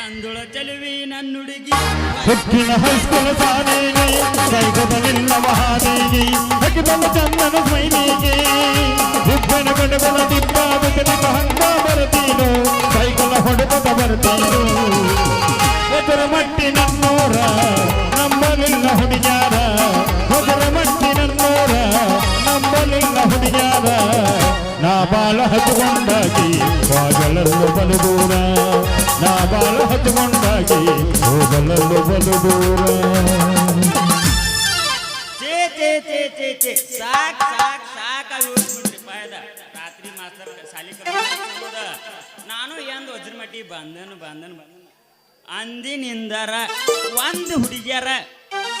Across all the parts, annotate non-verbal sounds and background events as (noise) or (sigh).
ನನ್ನ ಹುಡುಗಿ ಹುಟ್ಟಿನ ಹೈಸ್ಕೂಲ್ ಸಾಲಿಗೆ ಸೈಕದಲ್ಲಿಲ್ಲವ ಮಹಾದೇವಿ ಹಕ್ಕಿಬಲ್ಲ ಚಂದನ ಸ್ಮೈಲಿಗೆ. ದಿಬ್ಬನ ಗಡಗಲ ದಿಬ್ಬ ಬಿದ್ದಲಿಗ ಹಂಗ ಬರ್ತೀನು ಸೈಕಲ್ ಹೊಡೆದ ಬರ್ತೀನು ಎದುರ ಮಟ್ಟಿ ನನ್ನೋರ ನಮ್ಮಲಿಲ್ಲ ಹುಡುಗ್ಯಾರ. ಎದುರ ಮಟ್ಟಿ ನನ್ನೋರ ನಮ್ಮಲಿಲ್ಲ ಹುಡುಗ್ಯಾರ. ನಾ ಬಾಳ ಹಚ್ಕೊಂಡಾಗಿ ಬಾಗಳಲ್ಲೂ ಬಲು ದೂರ ನಾ ಬಾಳ ಹಚ್ಕೊಂಡಾಗಿ ಹೋಗಲಲ್ಲೂ ಬಲು ದೂರ ಚೇ ಚೇ ಚೇ ಚೇ ಸಾಕ್ ಸಾಕ್ ಪಾಯದ ರಾತ್ರಿ ಮಾಸ್ತರ್ ಶಾಲಿ ನಾನು ಎಂದ ವಜ್ರ ಮಟ್ಟಿ ಬಂದನು ಬಂದನು ಬಂದನು ಅಂದಿನಿಂದರ ಒಂದು ಹುಡುಗಿಯರ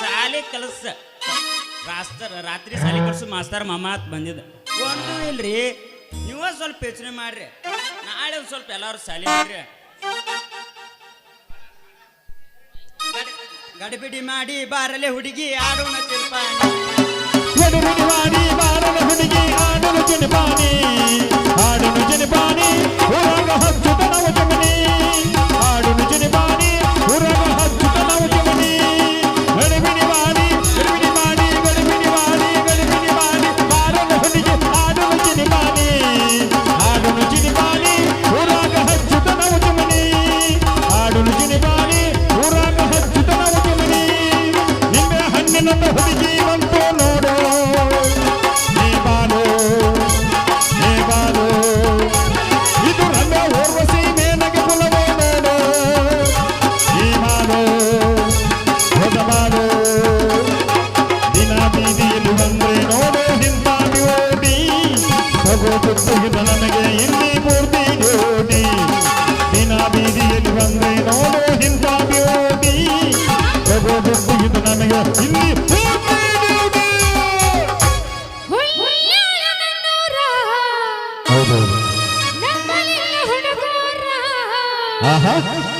ಶಾಲೆ ಕಲಸ ರಾಸ್ತರ ರಾತ್ರಿ ಶಾಲೆ ಕಲ್ಸು ಮಾಸ್ತರ್ ಮಾಮ ಬಂದಿದ ಬಂದಿದ್ದ ಒಂದು ಇಲ್ರಿ ನೀವ ಸ್ವಲ್ಪ ಯೋಚನೆ ಮಾಡ್ರಿ ನಾಳೆ ಸ್ವಲ್ಪ ಎಲ್ಲಾರು ಶಾಲೆ ಮಾಡ್ರಿ ಗಡಿಬಿಡಿ ಮಾಡಿ ಬಾರಲೆ ಹುಡುಗಿ ಆಡೋಣ ತಿರ್ಪಾಣಿ. ಗಡಿಬಿಡಿ ಮಾಡಿ ಬಾರಲೆ ಹುಡುಗಿ ಆಡೋಣ ಚಿನಪಾನಿ ಆಡೋಣ ಚಿನಪಾನಿ ಹೊರಗ ಹಚ್ಚುತ Uh-huh.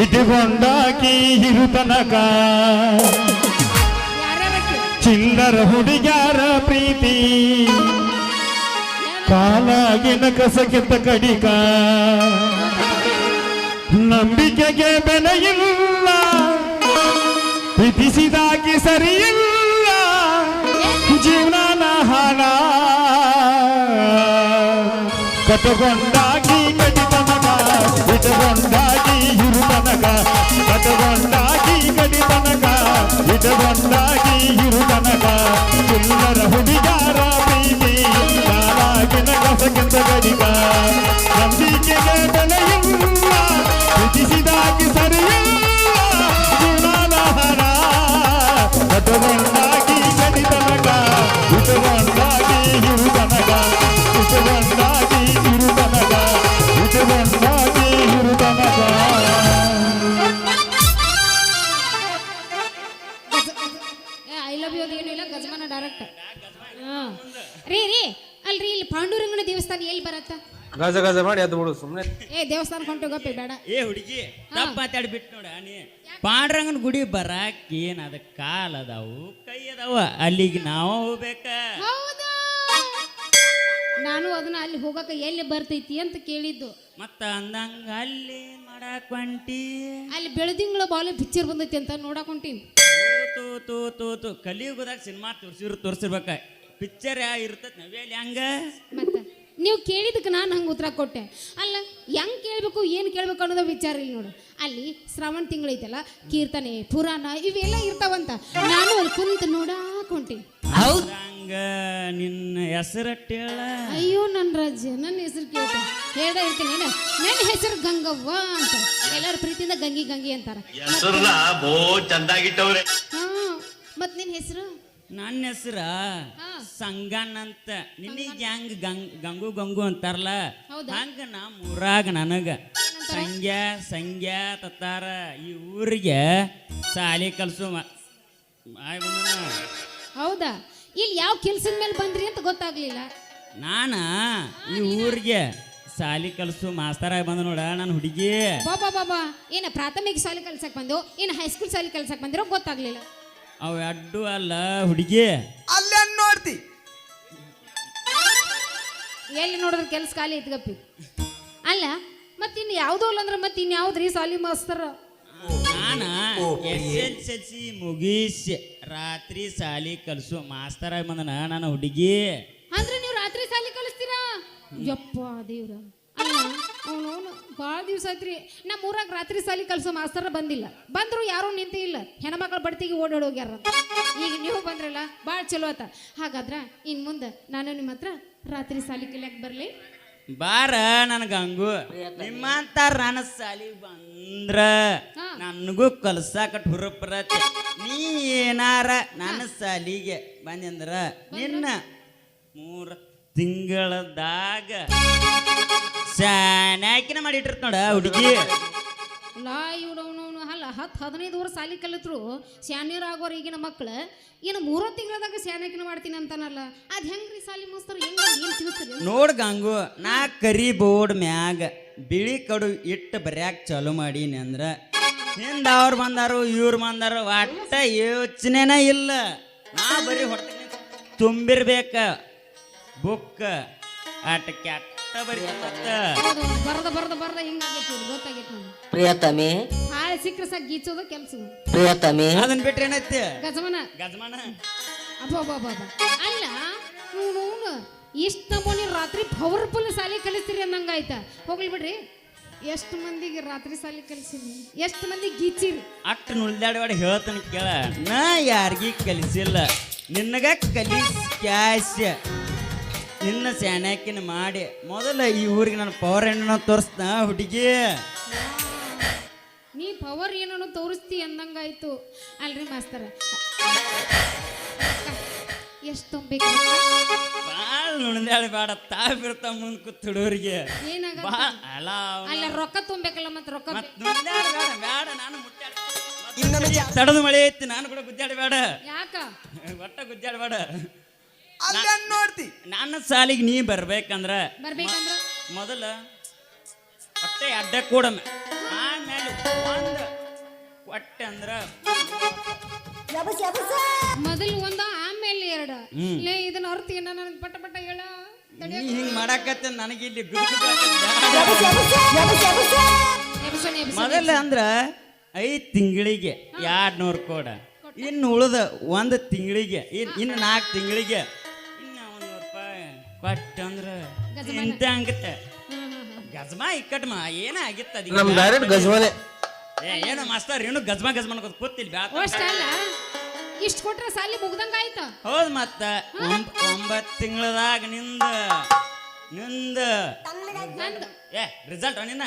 ಇಟುಗೊಂಡಾಕಿ ತನಕ. ಚಿಲ್ಲರ ಹುಡುಗಾರ ಪ್ರೀತಿ. ಕಾಲಾಗಿನ ಕಸಕ್ಕಿಂತ ಕಡಿಕ ನಂಬಿಕೆಗೆ ಬೆಲೆ ಇಲ್ಲ ವಿಧಿಸಿದಾಗಿ ಸರಿಯಿಲ್ಲ. ಜೀವನ ಹಣ. ಕಟಗೊಂಡಾಗಿ ಕಡಿತನಕ ಇಟಗೊಂಡಾಗಿ ಹಿರುತನಕ ಕಟಗೊಂಡಾಗಿ ಕಡಿತನಕ ಇಟಗೊಂಡಾಗಿ ಹಿರುತನಕ ಚಿಲ್ಲರ ಹುಡುಗಾರ ಪ್ರೀತಿ ಕಾಲಾಗಿನ ಕಸಕ್ಕಿಂತ ಗಡಿಗ ನಂಬಿಕೆಗೆ ಬೆಲೆಯಿಲ್ಲ ವಿಧಿಸಿದಾಗಿ ಗಜ ಗಜ ಮಾಡಿ ಎದ್ದು ಬಿಡು ಸುಮ್ಮನೆ ಏ ದೇವಸ್ಥಾನ ಕೊಂಟೋಗಪ್ಪಿ ಬೇಡ. ಏ ಹುಡುಗಿ ತಪ್ಪ ಮಾತಾಡ್ಬಿಟ್ಟು ನೋಡ ನೀ ಪಾಂಡ್ರಂಗನ ಗುಡಿ ಬರಾಕ್ ಏನ್ ಅದ ಕಾಲ್ ಅದಾವು ಕೈ ಅದಾವ ಅಲ್ಲಿಗೆ ನಾವು ಹೋಗ್ಬೇಕ. ಹೌದಾ? ನಾನು ಅದನ್ನ ಅಲ್ಲಿ ಹೋಗಕ ಎಲ್ಲಿ ಬರ್ತೈತಿ ಅಂತ ಕೇಳಿದ್ದು. ಮತ್ತ ಅಂದಂಗ ಅಲ್ಲಿ ಮಾಡಾಕ್ ಹೊಂಟಿ. ಅಲ್ಲಿ ಬೆಳದಿಂಗಳ ಬಾಲ ಪಿಕ್ಚರ್ ಬಂದೈತಿ ಅಂತ ನೋಡಕ್ ಹೊಂಟೀನಿ. ತೂ ತೂ ತೂ ತೂ ಕಲಿಯುಗದಾಗ ಸಿನಿಮಾ ತೋರ್ಸಿರ್ ತೋರ್ಸಿರ್ಬೇಕ. ಪಿಕ್ಚರ್ ಯಾ ಇರ್ತದ ನವೇಲಿ ಹಂಗ? ಮತ್ತ? ನೀವು ಕೇಳಿದಕ್ಕೆ ನಾನು ಹಂಗೆ ಉತ್ತರ ಕೊಟ್ಟೆ. ಅಲ್ಲ ಹೆಂಗೆ ಕೇಳಬೇಕು ಏನು ಕೇಳಬೇಕು ಅನ್ನೋದು ವಿಚಾರ ಇಲ್ಲ ನೋಡು. ಅಲ್ಲಿ ಶ್ರಾವಣ ತಿಂಗಳೈತಲ್ಲ ಕೀರ್ತನೆ ಪುರಾಣ ಇವೆಲ್ಲ ಇರ್ತಾವಂತ. ನಾನು ಅಲ್ಲಿ ಕುಂತು ನೋಡಾಕೊಂಟಿ ಹಂಗ ನಿನ್ನ ಹೆಸರಟ್ಟ ಅಯ್ಯೋ ನನ್ನ ರಾಜ್ಯ ನನ್ನ ಹೆಸರು ಕೇಳ್ತ ಹೇಳ ಇರ್ತೀನಿ ನನ್ನ ಹೆಸರು ಗಂಗವ್ವ ಅಂತ. ಎಲ್ಲರ ಪ್ರೀತಿಯಿಂದ ಗಂಗಿ ಗಂಗಿ ಅಂತಾರ. ಹೆಸರು ಬೋ ಚಂದಾಗಿಟ್ಟವ್ರೆ. ಹಾ ಮತ್ ನಿನ್ನ ಹೆಸರು? ನನ್ನ ಹೆಸರ ಸಂಗನ್ ಸಂಗಣ್ಣ ಅಂತ. ನಿನಗೆ ಹೆಂಗ್ ಗಂಗ್ ಗಂಗು ಗಂಗು ಅಂತಾರಲ್ಲ? ಹೌದಾ? ಹಂಗ ನಮ್ಮ ಊರಾಗ ನನಗ. ಸಂಗ್ಯಾ ಸಂಗ್ಯಾ ತತ್ತಾರ ಈ ಊರಿಗೆ ಸಾಲಿ ಕಲ್ಸು. ಹೌದಾ? ಇಲ್ಲಿ ಯಾವ ಕೆಲ್ಸದ ಮೇಲೆ ಬಂದ್ರಿ ಅಂತ ಗೊತ್ತಾಗ್ಲಿಲ್ಲ. ನಾನ ಈ ಊರಿಗೆ ಸಾಲಿ ಕಲ್ಸು ಮಾಸ್ತರಾಗಿ ಬಂದ ನೋಡ ನನ್ನ ಹುಡುಗಿ. ಬಾಬಾ ಬಾಬಾ ಏನ ಪ್ರಾಥಮಿಕ ಶಾಲೆ ಕಲ್ಸಕ್ ಬಂದು ಏನ ಹೈಸ್ಕೂಲ್ ಶಾಲೆ ಕಲ್ಸಕ್ ಬಂದಿರೋ ಗೊತ್ತಾಗ್ಲಿಲ್ಲ. ಅವು ಅಡ್ಡು ಅಲ್ಲ ಹುಡುಗಿ. ಅಲ್ಲೇ ನೋಡ್ತಿ. ಎಲ್ಲಿ ನೋಡಿದ್ರೆ ಕೆಲಸ ಖಾಲಿ ಇಟ್ಗಪ್ಪಿ ಅಲ್ಲ ಮತ್ತೆ ಇನ್ನು ಯಾವುದೋ ಅಲ್ಲ ಅಂದ್ರೆ ಮತ್ತೆ ಇನ್ನು ಯಾವ್ದ್ರಿ ಸಾಲಿ ಮಾಸ್ತರ? ನಾನ? ಎಸ್ ಎಲ್ ಸಿ ಮುಗಿಸಿ. ರಾತ್ರಿ ಸಾಲಿ ಕಲ್ಸು ಮಾಸ್ತರ ಬಂದನ ನನ್ನ ಹುಡುಗಿ. ಅಂದ್ರೆ ನೀವು ರಾತ್ರಿ ಸಾಲಿ ಕಲಿಸ್ತೀರಾ? ಯಪ್ಪ ದೇವ್ರ. ಅಲ್ಲ ಅವನು ಭಾಳ ದಿವ್ಸ ಆಯ್ತ್ರಿ. ನಮ್ಮ ಊರಾಗ ರಾತ್ರಿ ಸಾಲಿ ಕಲ್ಸೋ ಮಾಸ್ತರ ಬಂದಿಲ್ಲ. ಬಂದ್ರು ಯಾರೂ ನಿಂತಿಲ್ಲ ಇಲ್ಲ. ಹೆಣ್ಮಕ್ಳ ಬಡ್ತಿಗೆ ಓಡಾಡೋಗ್ಯಾರ ಈಗ ನೀವು ಬಂದ್ರಲ್ಲ ಭಾಳ ಚಲೋ ಆತ. ಹಾಗಾದ್ರ ಇನ್ ಮುಂದೆ ನಾನು ನಿಮ್ಮ ಹತ್ರ ರಾತ್ರಿ ಸಾಲಿ ಕಲಿಯಕ್ ಬರ್ಲಿ. ಬಾರ ನನ್ ಗಂಗು. ನಿಮ್ಮಂತ ನನ್ನ ಸಾಲಿ ಬಂದ್ರ. ನನಗೂ ಕಲ್ಸಾಕ ಹುರುಪ್ರತಿ. ನೀ ಏನಾರ ನನ್ನ ಸಾಲಿಗೆ ಬಂದ್ರ? ನಿನ್ನ ಮೂರ ತಿಂಗಳದಾಗ ಶಾನ್ಯಾಕಿನ ಮಾಡಿಟ್ಟಿರ್ತ ನೋಡ ಹುಡುಗಿ. ಅಲ್ಲ ಹತ್ತು ಹದಿನೈದು ವರ್ಷ ಸಾಲಿ ಕಲಿತರು ಸ್ಯಾನಿಯರ್ ಆಗೋರು ಈಗಿನ ಮಕ್ಳು. ಏನು ಮೂರೋ ತಿಂಗಳದಾಗ ಸ್ಯಾನಕಿನ ಮಾಡ್ತೀನಿ ಅಂತಾನಲ್ಲ ಅದ್ ಹೆಂಗ್ರಿ ಸಾಲಿ ಮಾಸ್ತರ್ ಹೆಂಗ್ ಏನ್ ನೋಡ್ ಗಂಗು ನಾ ಕರಿ ಬೋರ್ಡ್ ಮ್ಯಾಗ ಬಿಳಿ ಕಡು ಇಟ್ಟು ಬರ್ಯಾಕ ಚಾಲು ಮಾಡೀನಿ ಅಂದ್ರ ಹಿಂದ ಅವ್ರು ಬಂದಾರು ಇವ್ರು ಬಂದಾರು ಒಟ್ಟ ಯೋಚನೆನ ಇಲ್ಲ. ನಾ ಬರೀ ಹೊಟ್ಟೆ ತುಂಬಿರ್ಬೇಕ. ಬುಕ್ ಆಟ ಕೆಟ್ಟ ಬರ್ತ ಹೌದು ಬರದ ಬರದ ಬರದ ಹಿಂಗಾಗೈತಿ ಗೊತ್ತಾಗೈತಿ ನಮ್ಗೆ ಪ್ರಿಯತಮೆ. ಹಾಳೆ ಸಿಕ್ಕ್ರೆ ಸಾಕು ಗೀಚೋದು ಕೆಲಸ ಪ್ರಿಯತಮೆ. ಅದನ್ನ ಬಿಟ್ರೆ ಏನೈತಿ? ಗಜಮನ. ಗಜಮಾನ. ಅಬ್ಬಬ್ಬಬ್ಬ ಅಲ್ಲ ಇಷ್ಟ ಇಷ್ಟು ನಮೂನಿ ರಾತ್ರಿ ಪವರ್ಫುಲ್ ಸಾಲಿ ಕಲಿಸ್ತೀರಿ ಅನ್ನಂಗಾಯ್ತ ಹೋಗ್ಲಿ ಬಿಡ್ರಿ. ಎಷ್ಟು ಮಂದಿಗೆ ರಾತ್ರಿ ಸಾಲಿ ಕಲಿಸಿರಿ ಎಷ್ಟು ಮಂದಿ ಗೀಚಿರಿ? ಅಟ್ ನುಳ್ದಾಡವಾಡ ಹೇಳ್ತಾನೆ ಕೇಳ. ನಾ ಯಾರಿಗಿ ಕಲಿಸಿಲ್ಲ. ನಿನ್ನಗ ಕಲಿಸ್ ಕ್ಯಾಶ್. ನಿನ್ನ ಸ್ಯಾನ್ಯಾಕಿನ ಮಾಡಿ ಮೊದಲ ಈ ಊರಿಗೆ ನನ್ನ ಪವರ್ ಏನೋ ತೋರಿಸ್ತ ಹುಡುಗಿ? ನೀ ಪವರ್ ಏನೋ ತೋರಿಸ್ತಿ ಅಂದಂಗಾಯ್ತು. ಅಲ್ರಿ ಮಾಸ್ತರ. ಎಷ್ಟು ತುಂಬೇಕು ಭಾಳ ನುಳ್ದಾಡಿ ಬೇಡ ತಾವಿರ್ತ ಮುಂದ್ ಕೂತ್ ಹುಡುಗರಿಗೆ. ಏನಾಗ ಅಲ್ಲ ಅಲ್ಲ ರೊಕ್ಕ ತುಂಬೇಕಲ್ಲ ಮತ್ತೆ ರೊಕ್ಕ ಮತ್ ಬೇಡ ಬೇಡ ನಾನು ಮುಟ್ಟಾಡ ತಡದ ಮಳೆ ಐತಿ ನಾನು ಕೂಡ ಗುದ್ದಾಡ ಬೇಡ. ಯಾಕ? ಒಟ್ಟ ಗುದ್ದಾಡ ಬೇಡ. ಅಲ್ಲೇ ನೋಡ್ತಿ? ನನ್ನ ಸಾಲಿಗೆ ನೀ ಬರ್ಬೇಕಂದ್ರ ಬರ್ಬೇಕಂದ್ರ? ಮೊದಲ ಹೊಟ್ಟೆ ಅಡ್ಡ ಕೂಡ ಆಮೇಲೆ ಒಂದು ಹೊಟ್ಟೆ ಅಂದ್ರ ಮೊದಲು ಒಂದ ಆಮೇಲೆ ಎರಡು. ಲೇ ಇದನ್ನ ಅರ್ಥ ಏನ ನನಗೆ ಪಟ ಪಟ ಹೇಳ. ನೀ ಹಿಂಗ್ ಮಾಡಾಕತ್ತ ನನಗೆ ಇಲ್ಲಿ. ಮೊದಲ ಅಂದ್ರ ಐದ್ ತಿಂಗಳಿಗೆ ಎರಡ್ ನೂರು ಕೋಡ. ಇನ್ನು ಉಳಿದ ಒಂದು ತಿಂಗಳಿಗೆ ಇನ್ನು ನಾಲ್ಕು ತಿಂಗಳಿಗೆ ಕೊಟ್ಟ ಅಂದ್ರ. ಇಂತ ಹಂಗತ್ತೆ. ಗಜ್ಮಾ ಇಕ್ಕಟ್ಮ ಏನ ಆಗಿತ್ತ ಅದ್ ನಮ್ ಡೈರೆಕ್ಟ್ ಗಜಮನೆ. ಏ, ಏನು ಮಾಸ್ತರ್ ಏನು ಗಜ್ಮಾ ಗಜ್ಮಾ ಅನ್ಕೋತ ಕೂತಿಲ್ ಬ್ಯಾಡ. ಅಷ್ಟ ಅಲ್ಲ ಇಷ್ಟ ಕೊಟ್ರೆ ಸಾಲಿ ಮುಗ್ದಂಗ ಆಯ್ತ. ಹೌದ್ ಮತ್ತ. ಒಂಬ- ಒಂಬತ್ ತಿಂಗಳದಾಗ ನಿಂದ ನಿಂದ. ನಂದು. ಏ ರಿಸಲ್ಟ್ ನಿನ್ನ?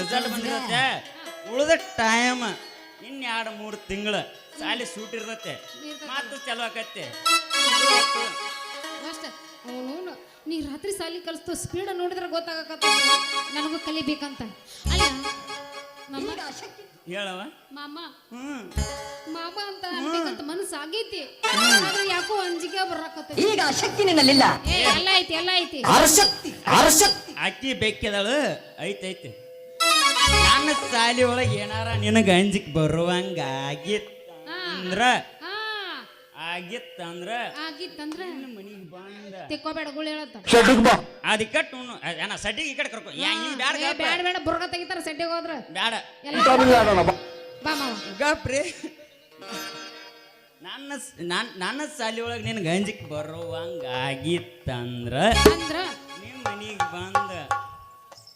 ರಿಸಲ್ಟ್ ಬಂದಿರತ್ತೆ. ಉಳಿದ ಟೈಮ್ ಎರಡು ಮೂರು ತಿಂಗಳು ಸಾಲಿ ಸೂಟ್ ಇರತ್ತೆ. ಮಾತು ಚಲೋ ಆಕತ್ತೆ. ಅವನು ನೀ ರಾತ್ರಿ ಸಾಲಿ ಕಲಿಸ್ತು ಸ್ಪೀಡ್ ನೋಡಿದ್ರೆ ಗೊತ್ತಾಗತ್ತ ನನಗೂ ಕಲಿಬೇಕಂತ. ಅಲ್ಲ ಮಾಮ. ಹೇಳವ ಮಾಮ. ಹ್ಮ್. ಮಾಮ ಅಂತ ಅನ್ಬೇಕಂತ ಮನಸ್ಸು ಆಗೈತಿ. ಆದ್ರೆ ಯಾಕೋ ಅಂಜಿಕೆ ಬರಾಕತ್ತೈತಿ. ಈಗ ಆಸಕ್ತಿ ನಿನ್ನಲ್ಲಿಲ್ಲ? ಏ ಎಲ್ಲ ಐತಿ ಎಲ್ಲ ಐತಿ. ಅರಶಕ್ತಿ ಅರಶಕ್ತಿ ಅಕ್ಕಿ ಬೆಕ್ಕಿದಳು. ಐತೈತಿ ನನ್ನ ಸಾಲಿ ಒಳಗೆ ಏನಾರ ನಿನಗೆ ಅಂಜಿಕ್ ಬರುವಂಗ ಆಗಿತ್ತ ಅಂದ್ರ ಆಗಿತ್ತಂದ್ರ ಆಗಿತ್ತಂದ್ರ ಮನಿಗೆ ಬಂದ. ತಿಕ್ಕೋಬೇಡ ಗುಳಿ ಹೇಳತ್ತ. ಅದಕ್ಕೆ ಟೂನು ಏನ ಸಡ್ಡಿಗೆ ಈ ಕಡೆ ಕರ್ಕೊ. ಯಾ ಬ್ಯಾಡ ಏ, ಬ್ಯಾಡ ಬೇಡ ಬುರ್ಗ ತೆಗಿತಾರ ಸೆಡ್ಡಿಗೆ ಹೋದ್ರ. ಬ್ಯಾಡ. ಎಲ್ಲ ಬಾ. ಮಾವ. ಗಪ್ರಿ ನನ್ನ ಸ್- ನಾನ್- ನನ್ನ ಸಾಲಿ ಒಳಗೆ ನಿನ್ ಗಂಜಿಕ್ ಬರುವಂಗ ಆಗಿತ್ತಂದ್ರ ಅಂದ್ರ? ನಿಮ್ಮ ಮನಿಗೆ ಬಂದ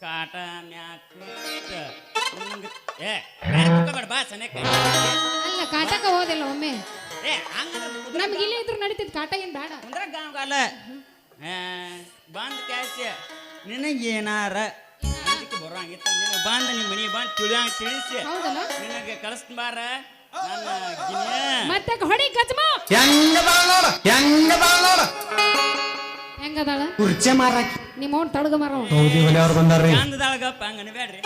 ಕಾಟ ಮ್ಯಾಕ್ ಏ ಬ್ಯಾಡ ಕುತ್ಕೊಬೇಡ, ಬಾ ಸನೇಕ ಅಲ್ಲ ಕಾಟಕ ಹೋದಿಲ್ಲ ಒಮ್ಮೆ. ಏ ನಮ್ಗೆ ಇಲ್ಲೇ ಇದ್ರು ನಡೀತಿದ್ ಕಾಟ ಏನ್ ಬೇಡ. ಕುಂದ್ರ ಗಾಂವಗಾಲ. ಬಂದ್ ಕ್ಯಾಶ್. ನಿನಗೇನಾರ ಬರೋಂಗಿತ್ತ ಬರುವಂಗಿತ್ತ ಬಾಂದ ನಿಮ್ಮ ಮನೆ ಬಂದು ತಿಳಿಯಂಗ ತಿಳಿಸಿ. ಹೌದಲ್ಲ? ನಿನಗೆ ಕಳಿಸ್ತೀನಿ ಬಾರ. ನನ್ನ ಗಿನಿಯ. ಮತ್ತೆ ಹೊಡಿ ಗಜ್ಮ. ಹೆಂಗ ಬಾಳೋಡ ಹೆಂಗ ಬಾಳೋಡ ಹೆಂಗದಾಳ ಕುರ್ಚೆ ಮಾರಾಕಿ. ನಿಮ್ಮ ಅವ್ನ ತಳಗ ಮಾರ ಹೌದಿ ಹೊಲೆ ಅವ್ರು ಬಂದಾರ್ರಿ. ಚಂದದಾಳಗಪ್ಪ ಹಂಗ ಅನ್ಬೇಡ್ರಿ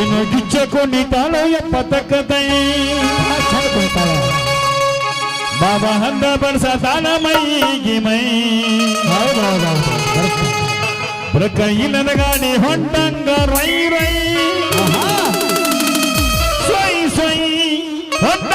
ಏನು ಗಿಚ್ಚ ಎಪ್ಪ ತಕ್ಕದೈ ಬಾಬಾ ಹಂದ ಬಡ್ಸ ತಾಳ ಮೈಗಿ ಮೈ. ಪ್ರಕ ಇಲ್ಲದ ಹೊಂಟಂಗ ರೈ ರೈ. ಸೊಯ್ ಸೊಯ್ ಹೊಂಟಂಗ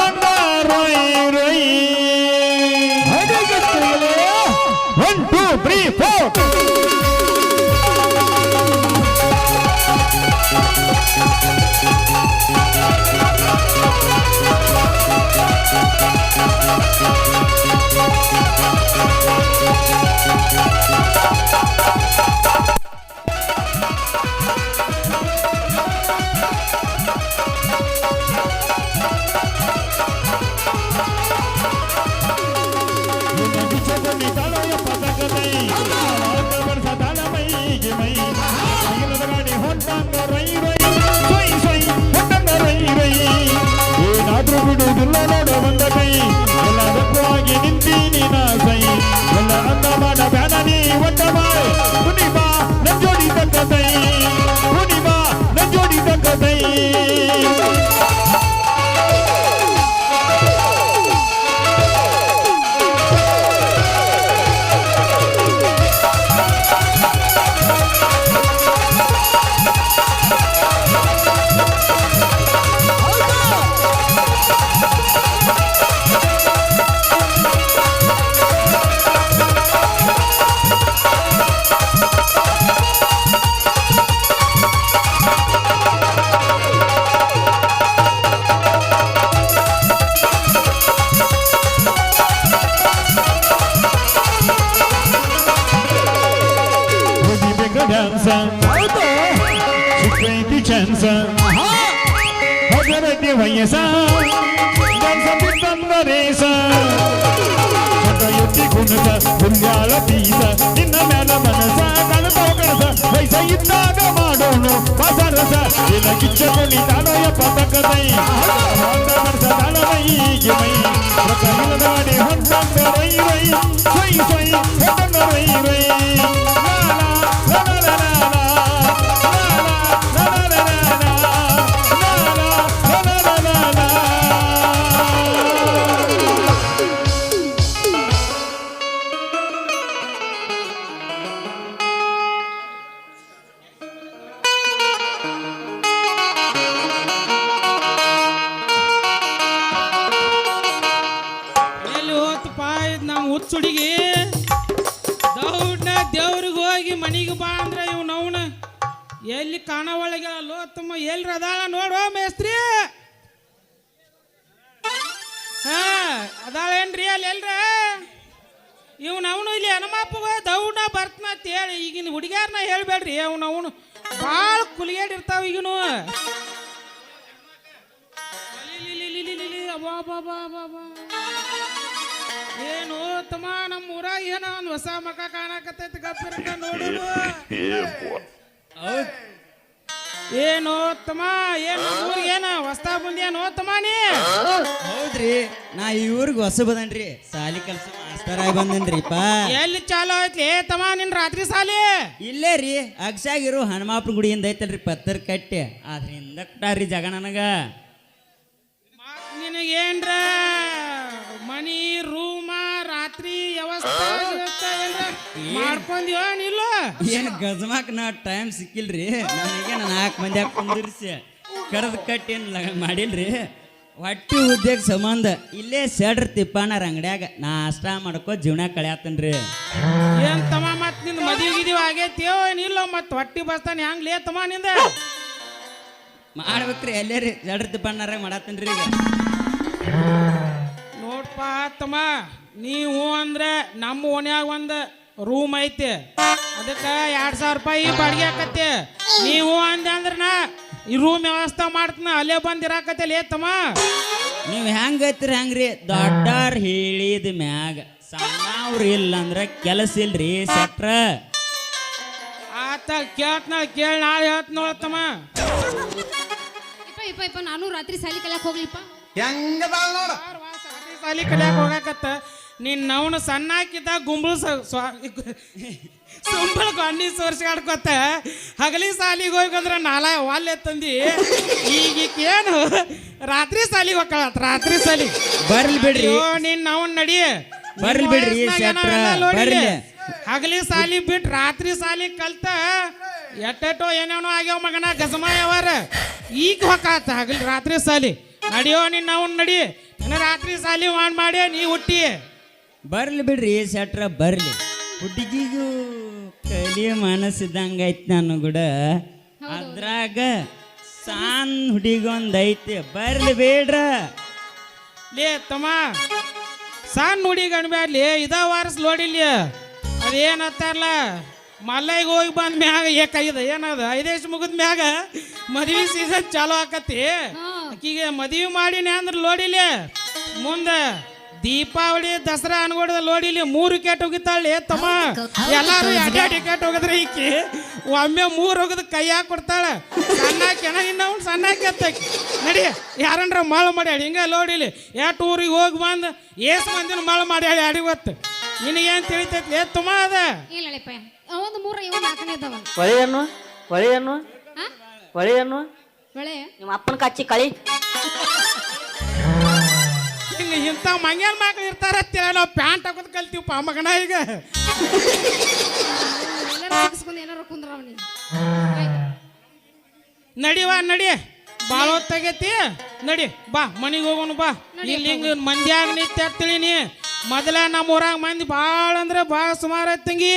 Thank వయసా గుండాల పీస నిన్న మేల మనస కడప కడస వయస ఇద్దాగ ಮಾಡೋಣ ಬಸರಸ ಇಲ್ಲ ಕಿಚ್ಚಗುಣಿ ತಲಯ ಪತಕದೈ ಹೊಂದವರ್ಸ ತಲವೈಗೆ ಮೈ ಪ್ರಕರಣದಾಡಿ ಹೊಂದಂದ ರೈ ರೈ ಸ್ವೈ ಸ್ವೈ ಹೊಂದಂದ ರೈ ರೈ ಕುಲಿಯಾಡಿರ್ತಾವ ಈಗನು. ಏನು ತಮ್ಮ ನಮ್ಮ ಊರಾಗ ಏನೋ ಒಂದು ಹೊಸ ಮಕ ಕಾಣಕತ್ತೈತಿ ಗಪ್ಪ ನೋಡುದು. ಏನು ತಮ್ಮ ಏನು ಊರಿಗೆ ಏನ ಹೊಸ್ತಾ ಬಂದೇನು ತಮ್ಮ ನೀ? ಹೌದ್ರಿ ನಾ ಈ ಊರಿಗೆ ಹೊಸ ಬದನ್ರಿ. ಸಾಲಿ ಕೆಲಸ ಮಾಸ್ತರ್ ಆಗಿ ಬಂದನ್ರಿಪ್ಪ. ಎಲ್ಲಿ ಚಾಲೋ ಐತ್ಲಿ ತಮ್ಮ ನಿನ್ ರಾತ್ರಿ ಸಾಲಿ? ಇಲ್ಲೇ ರೀ ಅಗ್ಸಾಗಿರು ಹನುಮಾಪುರ ಗುಡಿಯಿಂದ ಐತಲ್ರಿ ಪತ್ತರ್ ಕಟ್ಟಿ. ಅದ್ರಿಂದ ಕೊಟ್ಟಾರ್ರಿ ಜಗ ನನಗ. ನಿನಗೇನ್ರ ನನಗೇನ್ರ? ಮನಿ ರೂಮ ರಾತ್ರಿ ವ್ಯವಸ್ಥೆ ನಿಲ್ಲ ಏನು ಗಜಮಾಕ್ ನಾ ಟೈಮ್ ಸಿಕ್ಕಿಲ್ರಿ? ನನಗೆ ನಾಲ್ಕು ಮಂದಿ ಕುಂದಿರ್ಸಿ? ಕಡ್ದು ಕಟ್ಟಿ ಏನ್ ಲ- ಮಾಡಿಲ್ರಿ? ಹೊಟ್ಟಿ ಉದ್ಯೋಗ ಸಂಬಂಧ ಇಲ್ಲೇ ಸೆಡ್ರ್ ತಿಪ್ಪಣ್ಣರ ಅಂಗಡ್ಯಾಗ ನಾಷ್ಟ ಮಾಡ್ಕೋ ಜೀವನ ಕಳ್ಯಾತನ್ರಿ. ಏನ್ ತಮ್ಮ ಮತ್ನಿಂದ ಮದುವೆ ಗಿದಿವಿ ಆಗೈತಿ ಏನಿಲ್ಲ ಮತ್ ಹೊಟ್ಟಿ ಬಸ್ತಾನೆ ಹೆಂಗ್ ಲೇ ತಮ್ಮ ನಿಂದ? ಮಾಡ್ಬೇಕ್ರಿ ಎಲ್ಲೇ ರೀ ಸೆಡ್ರ್ ತಿಪ್ಪಾನಾರ ಮಾಡತ್ತನ್ರಿ ಈಗ. ನೋಡ್ಪಾ ತಮ್ಮ. ನೀವು ಅಂದ್ರೆ ನಮ್ಮ ಓಣ್ಯಾಗ ಒಂದು ರೂಮ್ ಐತಿ. ಅದಕ್ಕೆ ಎರಡು ಸಾವಿರ ರೂಪಾಯಿ ಬಾಡಿಗೆ ಹಾಕತ್ತೆ ನೀವು ಅಂದೆ ಅಂದ್ರೆ ನಾ ಈ ರೂಮ್ ವ್ಯವಸ್ಥೆ ಮಾಡ್ತೀನಿ ಅಲ್ಲೇ ಬಂದಿರಾಕತ್ತೆ ಲೇ ತಮ್ಮ. ನೀವು ಹೆಂಗ್ ಐತ್ರಿ ಹೆಂಗ್ರಿ? ದೊಡ್ಡವ್ರು ಹೇಳಿದ ಮ್ಯಾಗ ಸಣ್ಣವ್ರು ಇಲ್ಲ ಅಂದ್ರೆ ಕೆಲಸ ಇಲ್ರಿ ಸೆಟ್ರ. ಆತ ಕೇಳ್ತ ಕೇಳಿ ನಾಳೆ ಹೇಳ್ತ ನೋಡತ್ತಮ್ಮ ಇಪ್ಪ ಇಪ್ಪ ಇಪ್ಪ ನಾನು ರಾತ್ರಿ ಸಾಲಿ ಕಲಿಯಕ್ ಹೋಗ್ಲಿಪ್ಪ. ಹೆಂಗದಾಳ ನೋಡ. ಸಾಲಿ ಕಲಿಯಾಕ ಹೋಗಾಕತ್ತ. ನೀನ್ ಅವನು ಸಣ್ಣ ಹಾಕಿದ್ದ ಗುಂಬಳು ಸುಂಬಳ ಗೊಂಡಿ ಆಡ್ಕೊತ ಹಗಲಿ ಸಾಲಿಗೆ ಹೋಗ್ಬೇಕಂದ್ರ ನಾಲ ವಾಲ್ಯ ತಂದಿ. ಈಗ ಏನು? ರಾತ್ರಿ ಸಾಲಿಗೆ ಹೋಗ್ಕಳತ್ ರಾತ್ರಿ ಸಾಲಿ. ಬರ್ಲಿ ಬಿಡ್ರಿ. ನಿನ್ನ ನೀನ್ ನವನ್ ನಡಿ. ಬರ್ಲಿ ಬಿಡ್ರಿ. ಹಗಲಿ ಸಾಲಿ ಬಿಟ್ಟು ರಾತ್ರಿ ಸಾಲಿ ಕಲ್ತ ಎಟ್ಟೆಟೋ ಏನೇನೋ ಆಗ್ಯಾವ ಮಗನ ಗಸಮಾಯವಾರ ಈಗ ಹೊಕ್ಕಾತ ಹಗಲಿ ರಾತ್ರಿ ಸಾಲಿ. ನಡಿಯೋ ನೀನ್ ಅವನ್ ನಡಿ ರಾತ್ರಿ ಸಾಲಿ ಮಾಡಿ ನೀ ಹುಟ್ಟಿ. ಬರ್ಲಿ ಬಿಡ್ರಿ ಸೆಟ್ರ ಬರ್ಲಿ. ಹುಡುಗಿಗೂ ಕಲಿಯ ಮನಸ್ಸಿದ್ದಂಗ ಐತಿ ನಾನು ಕೂಡ. ಅದ್ರಾಗ ಸಾನ್ ಹುಡುಗೊಂದ್ ಐತಿ ಬರ್ಲಿ ಬೇಡ್ರ. ಲೇ ತಮ್ಮ ಸಣ್ಣ ಹುಡಿ ಗಣ್ಬ್ಯಾಡ್ಲಿ ಇದ ವಾರಸ್ ಏನು ಹತ್ತಾರಲ್ಲ ಮಲ್ಲೈಗೆ ಹೋಗಿ ಬಂದ ಮ್ಯಾಗ ಏಕೈದ ಏನದ ಐದೇಶ್ ಮುಗಿದ ಮ್ಯಾಗ ಮದ್ವಿ ಸೀಸನ್ ಚಾಲು ಆಕತಿ ಆಕಿಗೆ ಮದ್ವಿ ಮಾಡಿನಿ ಅಂದ್ರೆ ನೋಡಿಲ್ಲ. ಮುಂದೆ ದೀಪಾವಳಿ ದಸರಾ ಅನ್ಗೊಡ್ದ ಇಲ್ಲಿ ಮೂರು ವಿಕೆಟ್ ಹೋಗಿತ್ತಾಳೆ ತಮ್ಮ. ಎಲ್ಲಾರು ಎರಡೆರಡು ವಿಕೆಟ್ ಹೋಗದ್ರ ಈಕಿ. ಒಮ್ಮೆ ಮೂರು ಹೋಗದ ಕೈಯಾಗ ಕೊಡ್ತಾಳ. ಸಣ್ಣಾಕಿ ಇನ್ನ ಅವ್ನು ಸಣ್ಣ ಎತ್ತಾಕಿ ನಡಿ ಯಾರನ್ರ ಮಳ ಮಾಡ್ಯಾಳ. ಹಿಂಗ ನೋಡಿಲಿ ಎಟ್ ಊರಿಗೆ ಹೋಗಿ ಬಂದು ಏಸ್ ಮಂದಿನ ಮಳ ಮಾಡ್ಯಾಳ ಅಡಿವತ್ತು ನಿನಗೇನು ತಿಳಿತೈತಿ? ಏ ತುಮ ಅದ. ಇಲ್ಲಪ್ಪ ಒಂದು ಮೂರು ಇವ್ ನಾಲ್ಕನೇ ಇದ್ದಾವ ಹೊಳೆಯನ್ನು ಹೊಳೆಯನ್ನು ಹಾ ಹೊಳೆಯನ್ನು ಬೆಳೆ ನಿಮ್ಮ ಅಪ್ಪನ ಕಚ್ಚಿ ಕಳಿ. (laughs) ಹಿಂಗ ಇಂಥ ಮಂಗ್ಯಾನ ಮಕ್ಳು ಇರ್ತಾರ ಅಂತೇಳಿ ನಾವು ಪ್ಯಾಂಟ್ ಹಾಕೋದ್ ಕಲ್ತೀವಪ್ಪ ಮಗನ ಈಗ. ಎಲ್ಲಾರು ಸಿಗಿಸ್ಕೊಂಡು ಏನಾರ ಕುಂದ್ರ ಅವನಿಗೆ. ನಡಿವ ನಡಿ ಭಾಳ ಹೊತ್ತಾಗೈತಿ ನಡಿ ಬಾ ಮನಿಗೆ ಹೋಗೋಣ ಬಾ. ಇಲ್ಲಿ ಮಂದಿ ಮಂದ್ಯಾಗ ನಿತ್ಯ ನೀ? ಮೊದಲ ನಮ್ಮ ಊರಾಗ ಮಂದಿ ಭಾಳ ಅಂದ್ರೆ ಭಾಳ ಸುಮಾರು ಐತ್ ತಂಗಿ.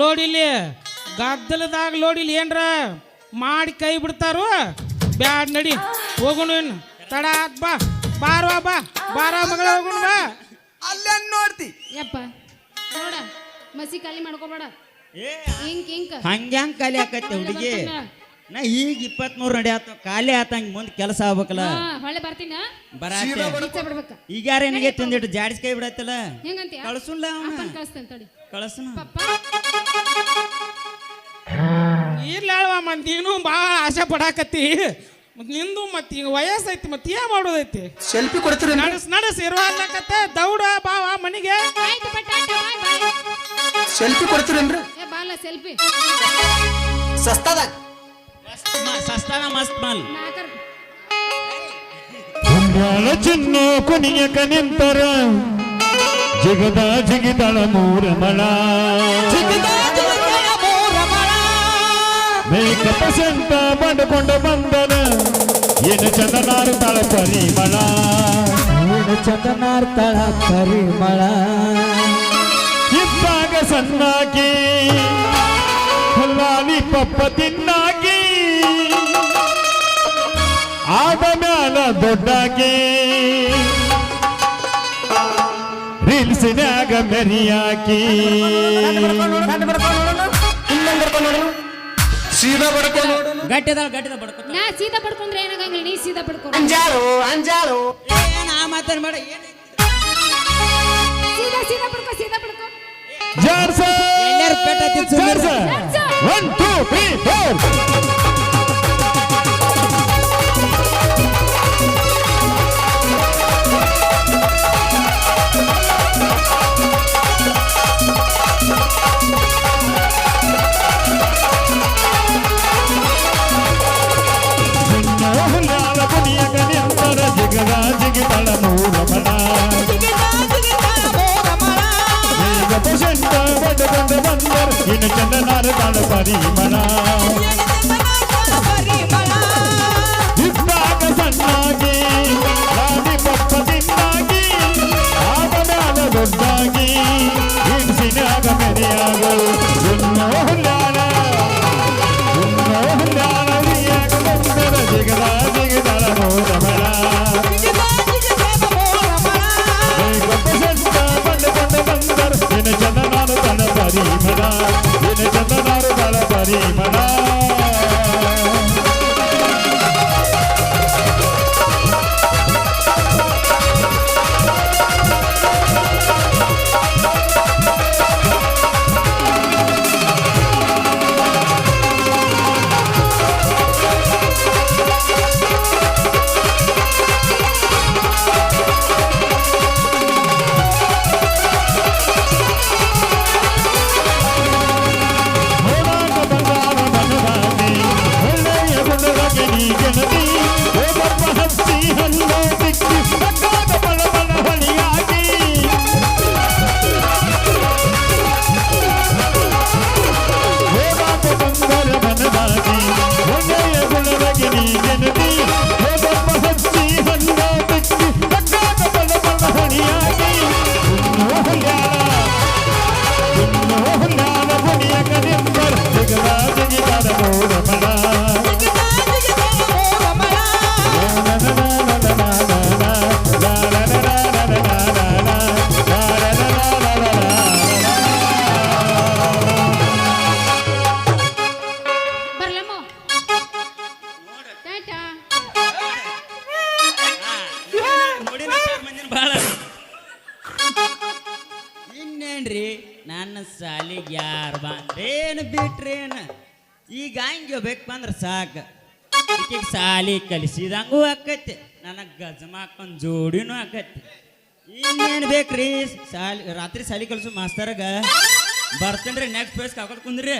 ಲೋಡಿಲಿ ಗದ್ದಲದಾಗ ಲೋಡಿಲಿ ಏನ್ರ ಮಾಡಿ ಕೈ ಬಿಡ್ತಾರು? ಬ್ಯಾಡ್ ನಡಿ. ಹೋಗೋಣ ತಡ ಬಾ. ಬಾರ್ವಾ ಬಾ ಬಾರ ಮಗಳ ಹೋಗೋಣ ಬಾ. ಅಲ್ಲೇನ್ ನೋಡ್ತಿ. ಯಪ್ಪ ನೋಡ ಮಸಿ ಖಾಲಿ ಮಾಡ್ಕೋಬೇಡ. ಹಿಂಗ್ ಇಂಕ್ ಹಂಗ್ಯಾಂಗ್ ಖಾಲಿ ಆಕತ್ತೆ ಹುಡುಗಿ? ನಾ ಈಗ ಇಪ್ಪತ್ಮೂರು ನಡಿ ಆತ ಖಾಲಿ ಆತಂಗ ಮುಂದೆ ಕೆಲಸ ಆಗ್ಬೇಕಲ್ಲ. ಹೊಳೆ ಬರ್ತೀನ ಬರ ಈಗ ಯಾರ ಏನಿಗೆ ತಂದಿಟ್ಟು ಜಾಡಿಸ್ ಕೈ ಬಿಡತ್ತಲ್ಲ? ಹೆಂಗಂತ ಕಳ್ಸುಲ್ಲ ಕಳಿಸ್ತೇನೆ ತಡಿ. ಕಳ್ಸನ? ಪಪ್ಪ. ಇರ್ಲಾಳ್ವ ಮಂದಿ ಭಾಳ ಆಸೆ ಪಡಾಕತ್ತಿ. ಮತ್ ನಿಂದು ಮತ್ತೆ ಈಗ ವಯಸ್ಸೈತಿ ಮತ್ತೆ ಏನ್ ಮಾಡೋದೈತಿ? ಸೆಲ್ಫಿ ಕೊಡ್ತೀರಿ ನಡಸ್ ನಡಸ್ ಇರುವಾಗ್ಲಕತ್ತೆ ದೌಡ ಬಾವ ಮನಿಗೆ. ಆಯ್ತು ಬಾಯ್ ಸೆಲ್ಫಿ ಕೊಡ್ತೀರೇನ್ರಿ? ಏ ಬಾಲ ಸೆಲ್ಫಿ. ಸಸ್ತಾದಾಗ ಸಸ್ತಾನ ಮಸ್ತ್ ಮಾಲ್. ಉಂಡಾಳ ಚಿನ್ನ ಕುಣಿಯಕ ನಿಂತರ ಜಿಗದ ಜಿಗಿದಳ ಮೂರ ಮಳ ಮೇಕಪ್ ಸೆಂಟ ಮಾಡಿಕೊಂಡು ಬಂದನ ಏನು ಚಂದನಾರ್ತಾಳ ಪರಿಮಳ. ಏನು ಚಂದನಾರ್ತಾಳ ಪರಿಮಳ. ಇದ್ದಾಗ ಸಣ್ಣಾಗಿ ಲಾಲಿ ಪಪ್ಪ ತಿನ್ನಾಗಿ ಆದ ಮ್ಯಾಲ ದೊಡ್ಡಾಗಿ ರೀಲ್ಸಿನಾಗ ಮೆರಿಯಾಕಿ ಸೀದಾ ಬಡ್ಕೊ ನೋಡು. ಗಟ್ಟಿದ ಗಟ್ಟಿದ ನಾ ಸೀದಾ ಪಡ್ಕೊಂಡ್ರೆ ಏನಾಗಂಗಿಲ್ಲ ನೀ ಸೀದಾ ಪಡ್ಕೊ ಅಂಜಾರು ಅಂಜಾರು ಏನ್ ಆ ಮಾತನ್ ಮಾಡ ಏನ್ ಸೀದಾ ಸೀದಾ ಪಡ್ಕೊ ಸೀದಾ ಪಡ್ಕೊ ಜಾರ್ಸ. ಎಲ್ಲರ ಪೆಟ್ಟ ತಿನ್ಸು ಜಾರ್ಸ. 1 2 3 4 चंदनार गणपरी मना ಅಂದ್ರೆ ಸಾಕು. ಈಕಿಗೆ ಸಾಲಿ ಕಲಿಸಿದಂಗೂ ಆಕೈತಿ. ನನಗೆ ಗಜಮಾಕೊಂದು ಜೋಡಿನೂ ಆಕೈತಿ. ಇನ್ನೇನು ಬೇಕ್ರಿ? ಸಾಲಿ, ರಾತ್ರಿ ಸಾಲಿ ಕಲಿಸು ಮಾಸ್ತರಾಗ. ಬರ್ತೇನ್ರಿ ನೆಕ್ಸ್ಟ್ ಫೇಸ್ ಹಾಕೋದು ಕುಂದ್ರಿ.